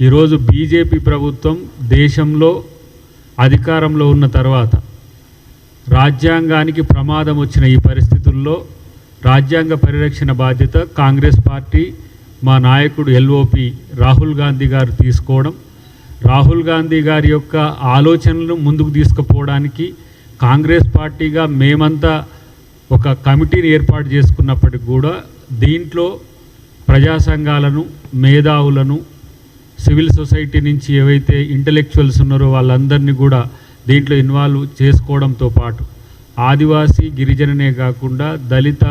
ఈరోజు బీజేపీ ప్రభుత్వం దేశంలో అధికారంలో ఉన్న తర్వాత రాజ్యాంగానికి ప్రమాదం వచ్చిన ఈ పరిస్థితుల్లో రాజ్యాంగ పరిరక్షణ బాధ్యత కాంగ్రెస్ పార్టీ మా నాయకుడు ఎల్ఓపి రాహుల్ గాంధీ గారు తీసుకోవడం రాహుల్ గాంధీ గారి యొక్క ఆలోచనలను ముందుకు తీసుకుపోవడానికి కాంగ్రెస్ పార్టీగా మేమంతా ఒక కమిటీని ఏర్పాటు చేసుకున్నప్పటికి కూడా దీంట్లో ప్రజా సంఘాలను మేధావులను సివిల్ సొసైటీ నుంచి ఏవైతే ఇంటలెక్చువల్స్ ఉన్నారో వాళ్ళందరినీ కూడా దీంట్లో ఇన్వాల్వ్ చేసుకోవడంతో పాటు ఆదివాసీ గిరిజననే కాకుండా దళిత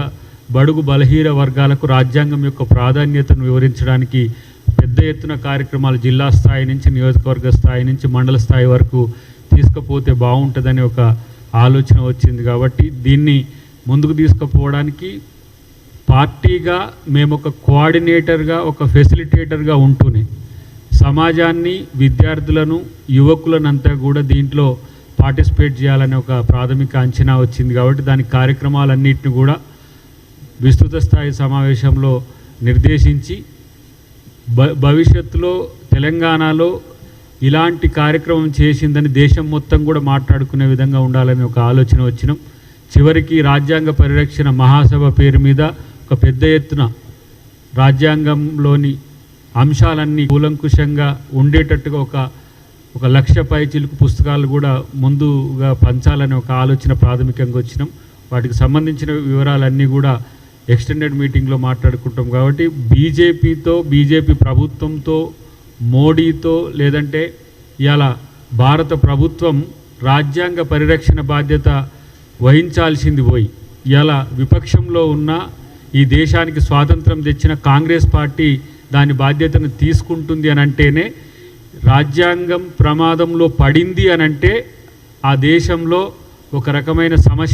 బడుగు బలహీన వర్గాలకు రాజ్యాంగం యొక్క ప్రాధాన్యతను వివరించడానికి పెద్ద ఎత్తున కార్యక్రమాలు జిల్లా స్థాయి నుంచి నియోజకవర్గ స్థాయి నుంచి మండల స్థాయి వరకు తీసుకుపోతే బాగుంటుందని ఒక ఆలోచన వచ్చింది కాబట్టి దీన్ని ముందుకు తీసుకుపోవడానికి పార్టీగా మేము ఒక కోఆర్డినేటర్గా ఒక ఫెసిలిటేటర్గా ఉంటూనే సమాజాన్ని విద్యార్థులను యువకులనంతా కూడా దీంట్లో పార్టిసిపేట్ చేయాలనే ఒక ప్రాథమిక అంచనా వచ్చింది కాబట్టి దాని కార్యక్రమాలన్నింటిని కూడా విస్తృత స్థాయి సమావేశంలో నిర్దేశించి భ భవిష్యత్తులో తెలంగాణలో ఇలాంటి కార్యక్రమం చేసిందని దేశం మొత్తం కూడా మాట్లాడుకునే విధంగా ఉండాలని ఒక ఆలోచన వచ్చినాం. చివరికి రాజ్యాంగ పరిరక్షణ మహాసభ పేరు మీద ఒక పెద్ద ఎత్తున రాజ్యాంగంలోని అంశాలన్నీ కూలంకుషంగా ఉండేటట్టుగా ఒక ఒక లక్ష పైచిలుకు పుస్తకాలు కూడా ముందుగా పంచాలనే ఒక ఆలోచన ప్రాథమికంగా వచ్చినాం. వాటికి సంబంధించిన వివరాలన్నీ కూడా ఎక్స్టెండెడ్ మీటింగ్లో మాట్లాడుకుంటాం. కాబట్టి బీజేపీతో బీజేపీ ప్రభుత్వంతో మోడీతో లేదంటే ఇలా భారత ప్రభుత్వం రాజ్యాంగ పరిరక్షణ బాధ్యత వహించాల్సింది పోయి ఇలా విపక్షంలో ఉన్న ఈ దేశానికి స్వాతంత్రం తెచ్చిన కాంగ్రెస్ పార్టీ దాని బాధ్యతను తీసుకుంటుంది అని అంటేనే రాజ్యాంగం ప్రమాదంలో పడింది అనంటే ఆ దేశంలో ఒక రకమైన సమస్య